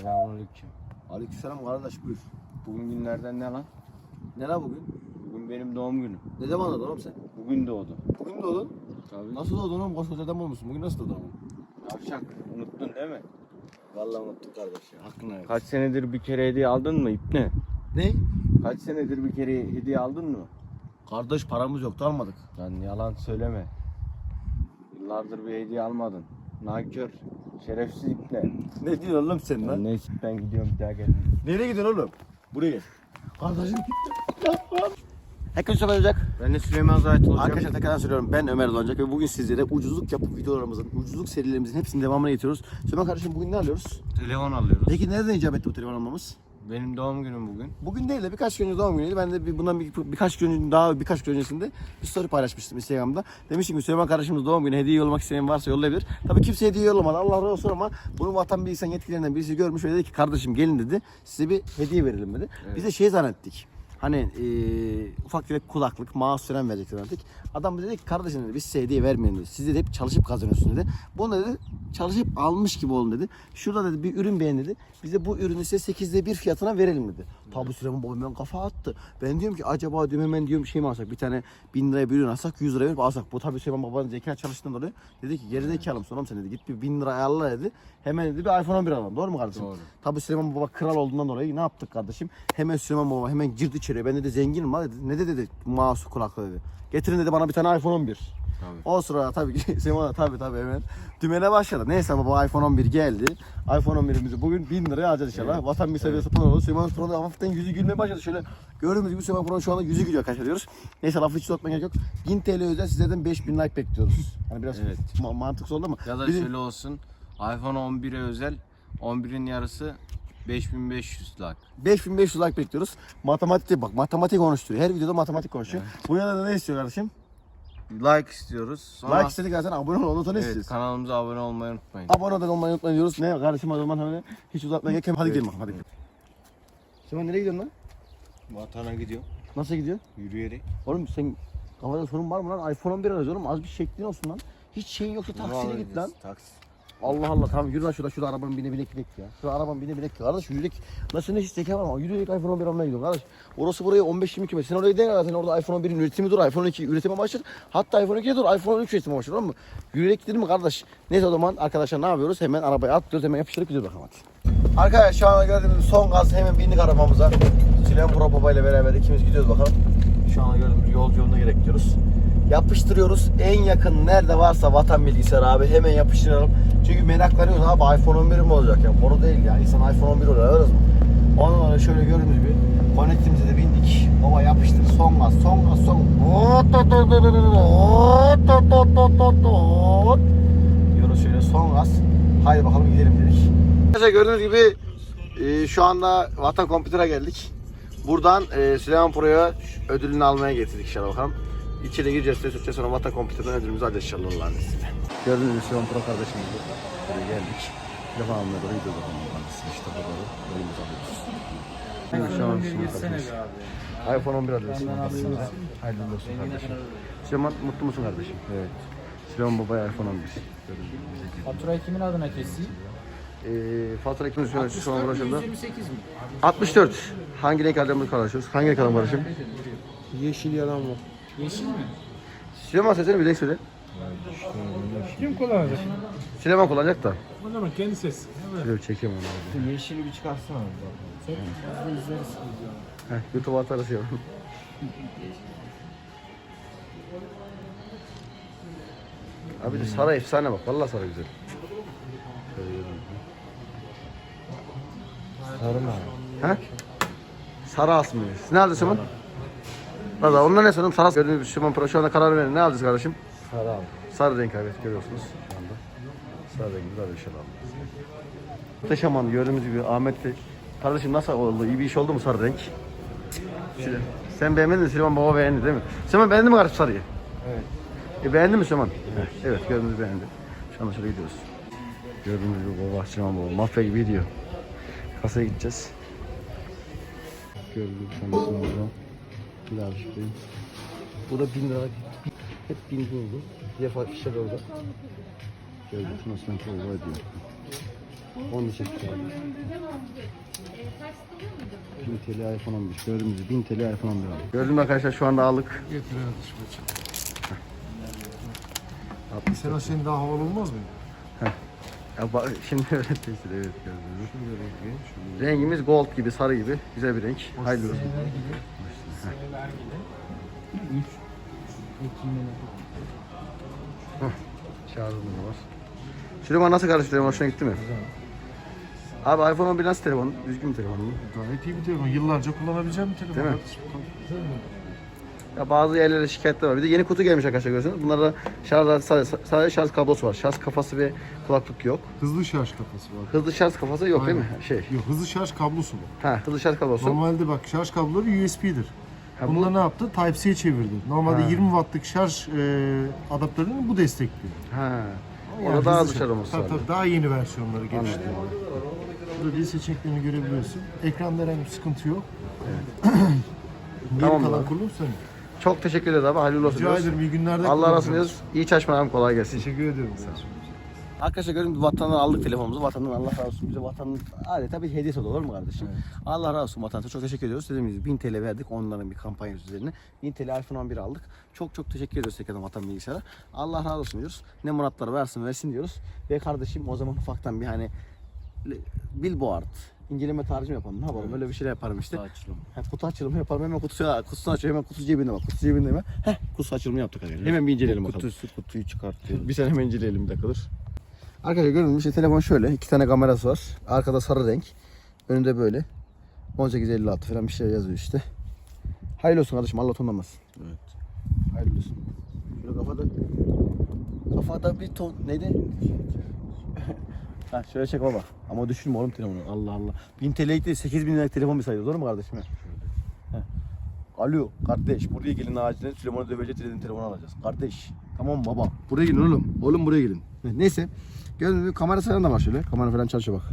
Selamünaleyküm. Aleykümselam kardeş buyur. Bugün günlerden ne lan? Ne la bugün? Bugün benim doğum günüm. Ne zaman doğdun oğlum sen? Bugün doğdu. Bugün doğdun. Tabii. Nasıl doğdun oğlum? Koskoca adam olmuşsun. Bugün nasıl doğdun oğlum? Yavşak. Unuttun değil mi? Vallahi unuttum kardeş ya. Hakkını ver. Kaç senedir bir kere hediye aldın mı İpne? Ne? Kaç senedir bir kere hediye aldın mı? Kardeş paramız yoktu almadık. Lan yalan söyleme. Yıllardır bir hediye almadın. Nankör. Şerefsiz İpne. Ne diyorsun oğlum sen Lan neyse ben gidiyorum bir daha gel. Nereye gidiyorsun oğlum? Buraya gel. Kardeşim. Herkese olacak. Ben de Süleyman Zahit olacağım. Arkadaşlar tekrar söylüyorum ben Ömer Doğancak ve bugün sizlere ucuzluk yapıp videolarımızın, ucuzluk serilerimizin hepsinin devamını getiriyoruz. Süleyman kardeşim bugün ne alıyoruz? Telefon alıyoruz. Peki nereden icap etti bu telefon almamız? Benim doğum günüm bugün. Bugün değil de birkaç gün önce doğum günüydü. Ben de bir, bundan bir, birkaç gün daha birkaç gün öncesinde bir story paylaşmıştım Instagram'da. Demiştim ki Süleyman kardeşimiz doğum günü hediye yollamak isteyen varsa yollayabilir. Tabii kimse hediye yollamadı. Allah razı olsun ama bunu vatan bilgisayar yetkililerinden birisi görmüş ve dedi ki kardeşim gelin dedi. Size bir hediye verelim dedi. Biz de şey zannettik. Hani eee ufak tefek kulaklık, mouse falan verecekler zannettik. Adam dedi ki kardeşim dedi biz size hediye vermeyin dedi. Siz dedi hep çalışıp kazanıyorsunuz dedi. Bunu dedi çalışıp almış gibi olun dedi. Şurada dedi bir ürün beğen dedi. Bize bu ürünü size 8'de 1 fiyatına verelim dedi. Tabi Süleyman babam ben kafa attı. Ben diyorum ki acaba diyorum hemen diyorum şey mi alsak bir tane 1000 liraya bir ürün alsak 100 liraya verip alsak. Bu tabi Süleyman babanın zeka çalıştığından dolayı dedi ki geri zekalı mısın oğlum sen dedi. Git bir 1000 lira ayarla dedi. Hemen dedi bir iPhone 11 alalım. Doğru mu kardeşim? Doğru. Tabi Süleyman baba kral olduğundan dolayı ne yaptık kardeşim? Hemen Süleyman baba hemen girdi içeriye. Ben dedi zenginim ha dedi. Ne dedi dedi mouse kulaklı dedi. Getirin dedi bana bir tane iPhone 11. Tabii. O sırada tabii ki da tabii tabii hemen dümene başladı. Neyse baba iPhone 11 geldi. iPhone 11'imizi bugün 1000 liraya alacağız inşallah. Vatan bir seviyesi evet. oldu. Süleyman Pro'da hafiften yüzü gülmeye başladı. Şöyle gördüğümüz gibi Süleyman Pro'nun şu anda yüzü gülüyor arkadaşlar diyoruz. Neyse lafı hiç uzatmaya gerek yok. 1000 TL özel sizlerden 5000 like bekliyoruz. Hani biraz Evet. ma- mantıksız oldu ama. Ya da bizim- şöyle olsun. iPhone 11'e özel 11'in yarısı 5500 like. 5500 like bekliyoruz. Matematik bak matematik konuşturuyor. Her videoda matematik konuşuyor. Bu yana da ne istiyor kardeşim? Like istiyoruz. Sonra Like istedik zaten abone ol. Onu da ne evet, istiyoruz? kanalımıza abone olmayı unutmayın. Abone olmayı unutmayın diyoruz. Ne kardeşim o zaman hani hiç uzatmaya gerek yok. Hadi gidelim bakalım hadi gidelim. Süleyman nereye gidiyorsun lan? Vatana gidiyor. Nasıl gidiyor? Yürüyerek. Oğlum sen kafada sorun var mı lan? iPhone 11 alacağız oğlum. Az bir şeklin olsun lan. Hiç şeyin yoksa taksiyle git lan. Taksi. Allah Allah tamam yürü lan şurada şurada arabanın bine binek binek ya. Şurada arabanın bine binek kardeş yürüyerek. Nasıl ne hiç zeka var ama yürüyerek iPhone 11 almaya gidiyorum kardeş. Orası buraya 15-20 kilometre. Sen oraya değil zaten orada iPhone 11'in üretimi dur. iPhone 12 üretime başlar. Hatta iPhone 2'ye dur. iPhone 13 üretime başlar oğlum mu? Yürüyerek gidelim mi kardeş? Neyse o zaman arkadaşlar ne yapıyoruz? Hemen arabaya atlıyoruz hemen yapıştırıp gidiyoruz bakalım hadi. Arkadaşlar şu anda gördüğünüz son gaz hemen bindik arabamıza. Süleyman Pro Baba ile beraber ikimiz gidiyoruz bakalım. Şu anda gördüğünüz yolcu yoluna gerek gidiyoruz. Yapıştırıyoruz. En yakın nerede varsa vatan bilgisayar abi hemen yapıştıralım. Çünkü meraklanıyoruz abi iPhone 11 mi olacak ya? Boru değil ya. İnsan iPhone 11 olur ararız mı? Ondan sonra şöyle gördüğünüz gibi panetimize de bindik. Baba yapıştır son gaz son gaz son. Diyoruz şöyle son gaz. Haydi bakalım gidelim dedik. Arkadaşlar gördüğünüz gibi e, şu anda Vatan Computer'a geldik. Buradan e, Süleyman Pro'ya ödülünü almaya getirdik inşallah bakalım. İçeri gireceğiz, test edeceğiz sonra Vatan Computer'dan ödülümüzü alacağız inşallah Allah'ın izniyle. Gördüğünüz gibi Süleyman Pro kardeşimiz de buraya geldik. Almaya doğru gidiyoruz bakalım. Kendisi işte burada da ödülümüzü alıyoruz. Şu an Süleyman kardeşimiz. iPhone 11 alıyoruz Süleyman kardeşimiz. Hayırlı olsun kardeşim. Süleyman mutlu musun kardeşim? Evet. Süleyman babaya iPhone 11. Gördüğünüz gibi. Faturayı kimin adına keseyim? Ee, fatura kimse şu an şu an uğraşında. 128 mi? 64. Hangi renk adamı karışıyoruz? Hangi renk adam karışım? Yeşil yalan var. Yeşil mi? Süleyman sesini bir renk söyle. Kim kullanacak? Süleyman kullanacak da. O zaman kendi ses. Şöyle bir çekeyim onu abi. Yeşili bir çıkarsana. Çek. Biz de izleriz. Heh, YouTube atarız ya. Abi de sarı efsane bak. Vallahi sarı güzel. Sarı mı? Ha? Sarı asmıyor. Ne aldınız Süleyman? Valla ondan ne sorayım? Sarı gördüğünüz gibi Süleyman Pro şu anda karar verin. Ne aldınız kardeşim? Sarı abi. Sarı renk evet görüyorsunuz şu anda. Sarı rengi var inşallah. Muhteşem an gördüğümüz gibi Ahmet Bey. Kardeşim nasıl oldu? İyi bir iş oldu mu sarı renk? Şöyle. Sen beğenmedin mi? Süleyman Baba beğendi değil mi? Süleyman beğendi mi kardeşim sarıyı? Evet. E beğendin mi Süleyman? Evet. Evet gördüğünüz beğendi. Şu anda şöyle gidiyoruz. Gördüğünüz gibi baba Süleyman Baba mafya gibi gidiyor. Kasaya gideceğiz. Gördüğünüz gibi şu anda Süleyman Baba. Bir daha şuradayım. Bu da bin lira. Hep bin oldu. Bir defa fişler orada. Gördüğünüz gibi Süleyman Baba ödüyor. Onu çekti. 1000 TL iPhone 11. Gördüğünüz gibi 1000 TL iPhone 11 aldık. Gördüğünüz gibi arkadaşlar şu anda aldık. Getir hadi Sen o senin daha havalı olmaz mı? Ya bak, şimdi evet tesir evet gördüğünüz gibi. Rengimiz gold gibi sarı gibi güzel bir renk. Hayırlı olsun. Seneler gibi. 3 Ekim'e Şarjımız var. Süleyman nasıl karıştırıyor? Hoşuna gitti mi? Abi iPhone 11 nasıl telefon? Düzgün bir telefon mu? Gayet iyi bir telefon. Yıllarca kullanabileceğim bir telefon. Değil mi? Ya bazı yerlere şikayetler var. Bir de yeni kutu gelmiş arkadaşlar görüyorsunuz. Bunlarda şarj, sadece, sadece şarj kablosu var. Şarj kafası ve kulaklık yok. Hızlı şarj kafası var. Hızlı şarj kafası yok değil mi? Şey. Yok hızlı şarj kablosu bu. Ha, hızlı şarj kablosu. Normalde bak şarj kabloları USB'dir. Ha, bu- Bunda ne yaptı? Type-C'ye çevirdi. Normalde Ha. 20 wattlık şarj e, adaptörünü bu destekliyor. Ha. Orada daha hızlı şarj olması Tabii lazım. tabii daha yeni versiyonları geliştirdi. Burada dil seçeneklerini görebiliyorsun. Ekranda herhangi bir sıkıntı yok. Geri Tamam kalan kurulum senin. Çok teşekkür ederiz abi. Hayırlı olsun. Rica diyoruz. ederim iyi günlerde Allah razı olsun. İyi çalışmalar. Kolay gelsin. Teşekkür ederim. Arkadaşlar görün vatandan aldık telefonumuzu. Vatandan Allah razı olsun. Bize vatanın adeta bir hediyesi oldu olur mu kardeşim? Allah razı olsun vatandaşa çok teşekkür ediyoruz. Dediğimiz gibi 1000 TL verdik onların bir kampanyası üzerine. 1000 TL iPhone 11 aldık. Çok çok teşekkür ediyoruz tekrardan vatan bilgisayara. Allah razı olsun diyoruz. Ne muratları versin versin diyoruz. Ve kardeşim o zaman ufaktan bir hani billboard inceleme tarzı yapalım. Ne yapalım? Öyle bir şeyler yaparım işte. açılım. Ha, kutu açılımı yapalım. Hemen kutusu, kutusunu açıyor. Hemen kutu cebinde bak. Kutu cebinde hemen. Heh, kutu açılımı yaptık arkadaşlar. Hemen bir inceleyelim bakalım. Kutusu kutuyu çıkartıyor. Bir sene hemen inceleyelim bir dakika dur. Arkadaşlar gibi işte telefon şöyle. iki tane kamerası var. Arkada sarı renk. Önünde böyle. 1856 falan bir şey yazıyor işte. Hayırlı olsun kardeşim Allah tonlamaz. Evet. Hayırlı olsun. Şöyle kafada kafada bir ton neydi? ha şöyle çek baba. Ama düşürme oğlum telefonu. Allah Allah. 1000 TL'lik de 8000 liralık telefon bir sayılır. Doğru mu kardeşim? Alo kardeş buraya gelin acilen Süleyman'ı dövecek dediğin telefonu alacağız. Kardeş tamam baba buraya gelin oğlum. Oğlum buraya gelin. Neyse. Gördüğünüz kamera falan da var şöyle. Kamera falan çalışıyor bak.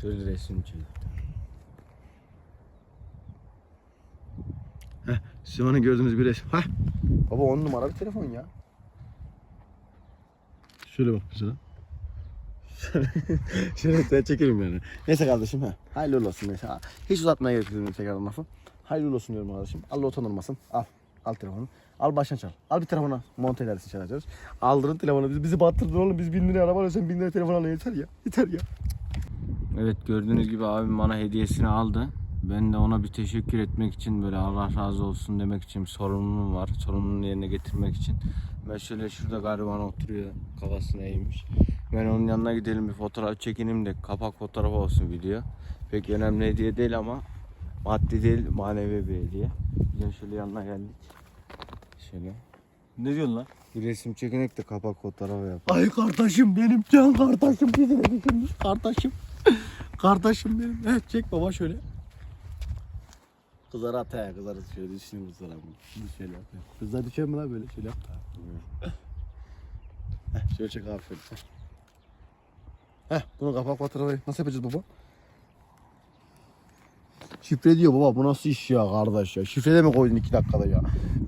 Şöyle resim çek. Süleyman'ın gördüğünüz bir resim. Heh. Baba on numara bir telefon ya. Şöyle bak mesela. Şöyle sen çekelim yani. Neyse kardeşim ha. Hayırlı olsun neyse. Ha, Hiç uzatmaya gerek yok tekrardan lafı. Hayırlı olsun diyorum kardeşim. Allah utanırmasın. Al. Al telefonu. Al başına çal. Al bir telefona monte edersin çalacağız. Aldırın telefonu. Bizi, bizi battırdın oğlum. Biz bin liraya araba alıyorsun. Bin liraya telefon alıyorsun. Yeter ya. Yeter ya. Evet gördüğünüz gibi abim bana hediyesini aldı. Ben de ona bir teşekkür etmek için böyle Allah razı olsun demek için sorumluluğum var. Sorumluluğunu yerine getirmek için. Ben şöyle şurada gariban oturuyor kafasına eğmiş. Ben onun yanına gidelim bir fotoğraf çekinim de kapak fotoğrafı olsun video. Pek önemli hediye değil ama maddi değil manevi bir hediye. Biz şöyle yanına geldik. Şöyle. Ne diyorsun lan? Bir resim çekinek de kapak fotoğrafı yap. Ay kardeşim benim can kardeşim bizi de düşünmüş kardeşim. kardeşim benim. He çek baba şöyle. Kızlar at he kızlar şöyle düşünün kızlar abi. Şimdi şöyle yap. ya. Kızlar düşer mi lan böyle şöyle yap da. Heh, şöyle çek aferin. Heh bunu kapak fotoğrafı nasıl yapacağız baba? Şifre diyor baba bu nasıl iş ya kardeş ya. Şifre de mi koydun iki dakikada ya?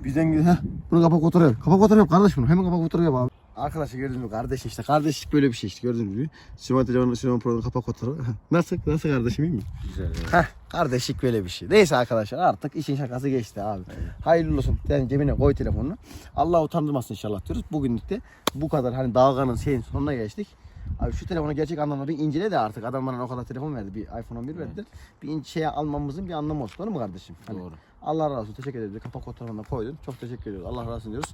Bizden gidin heh. Bunu kapak fotoğrafı yap. Kapak fotoğrafı yap kardeş bunu. Hemen kapak fotoğrafı yap abi. Arkadaşlar gördünüz mü kardeş işte kardeşlik böyle bir şey işte gördüğünüz gibi. Süleyman Telefon'un Süleyman Pro'nun kapak fotoğrafı. nasıl nasıl kardeşim iyi mi? Güzel. evet. Heh kardeşlik böyle bir şey. Neyse arkadaşlar artık işin şakası geçti abi. Hayırlı olsun. Sen cebine koy telefonunu. Allah utandırmasın inşallah diyoruz. Bugünlük de bu kadar hani dalganın şeyin sonuna geçtik. Abi şu telefonu gerçek anlamda bir incele de artık adam bana o kadar telefon verdi. Bir iPhone 11 verdi. Bir in- şey almamızın bir anlamı olsun. Doğru mu kardeşim? Hani Doğru. Allah razı olsun. Teşekkür ederiz. Kapak fotoğrafını koydun. Çok teşekkür ediyoruz. Allah razı olsun diyoruz.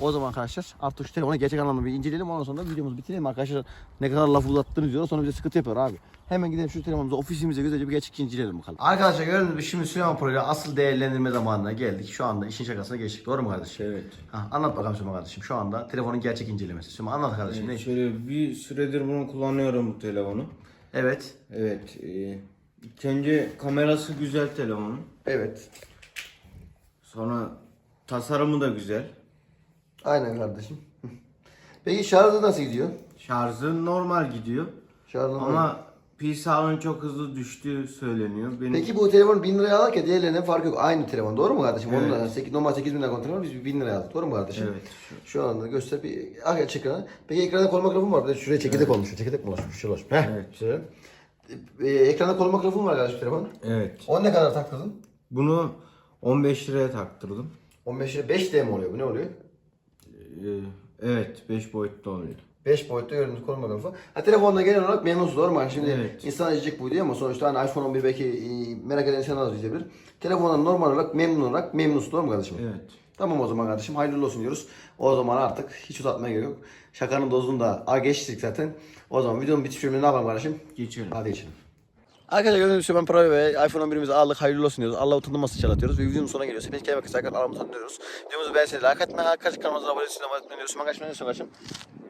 O zaman arkadaşlar artık şu telefonu gerçek anlamda bir inceleyelim. Ondan sonra da videomuzu bitirelim. Arkadaşlar ne kadar laf uzattınız diyorlar. Sonra bize sıkıntı yapıyor abi. Hemen gidelim şu telefonumuza ofisimize güzelce bir gerçek inceleyelim bakalım. Arkadaşlar gördüğünüz gibi şimdi Süleyman Pro ile asıl değerlendirme zamanına geldik. Şu anda işin şakasına geçtik. Doğru mu kardeşim? Evet. Ha, anlat bakalım Süleyman kardeşim. Şu anda telefonun gerçek incelemesi. Süleyman anlat kardeşim. Ne? Şöyle bir süredir bunu kullanıyorum bu telefonu. Evet. Evet. E, ilk önce kamerası güzel telefonun. Evet. Sonra tasarımı da güzel. Aynen kardeşim. Peki şarjı nasıl gidiyor? Şarjı normal gidiyor. Şarjı Ama pil sağlığının çok hızlı düştüğü söyleniyor. Benim Peki bu telefon 1000 liraya alırken diğerlerinden farkı yok. Aynı telefon doğru mu kardeşim? Evet. Onun da 8, normal 8000 lira telefon biz 1000 liraya aldık. Doğru mu kardeşim? Evet. Şu anda göster bir aç ekranı. Peki ekranda koruma grafı var? Bir de şuraya çekirdek olmuş. Çekirdek mi ulaşmış? Şuraya ulaşmış. Heh. Evet. Şöyle. e, ekranda koruma mikrofonu var kardeşim telefon. Evet. O ne kadar taktırdın? Bunu 15 liraya taktırdım. 15 lira 5D mi oluyor bu ne oluyor? Ee, evet 5 boyutlu oluyor. 5 boyutta görüntü koruma mikrofonu. Ha telefonda genel olarak memnunsun doğru mu? Şimdi Evet. insan izleyecek bu diye ama sonuçta hani iPhone 11 belki e, merak eden insanlar da izleyebilir. Telefondan normal olarak memnun olarak memnunsun doğru mu kardeşim? Evet. Tamam o zaman kardeşim hayırlı olsun diyoruz. O zaman artık hiç uzatmaya gerek yok. Şakanın dozunu da a geçtik zaten. O zaman videonun bitiş bölümünü ne yapalım kardeşim? Geçelim. Hadi geçelim. Arkadaşlar gördüğünüz gibi ben Pro ve iPhone 11'imizi aldık. Hayırlı olsun diyoruz. Allah utandırmasın inşallah diyoruz. Ve videonun sonuna geliyoruz. Hepinize kendine bakın. Aramızdan dönüyoruz. Videomuzu beğenseniz like atmayı, arkadaşlar kanalımıza abone olmayı, abone olmayı diyoruz. Ben kaçmayı ne?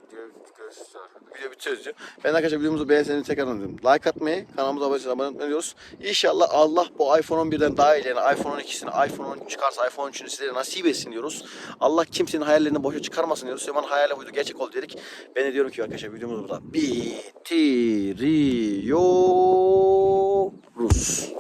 Video bitiyoruz diyor. Ben arkadaşlar videomuzu beğenseniz tekrardan diyorum. Like atmayı, kanalımıza abone olmayı, olmayı diyoruz. İnşallah Allah bu iPhone 11'den daha iyilerini, iPhone 12'sini, iPhone 13 çıkarsa iPhone 3'ünü size nasip etsin diyoruz. Allah kimsenin hayallerini boşa çıkarmasın diyoruz. Süleyman hayali buydu. Gerçek oldu dedik. Ben de diyorum ki arkadaşlar videomuzu burada bitiriyoruz.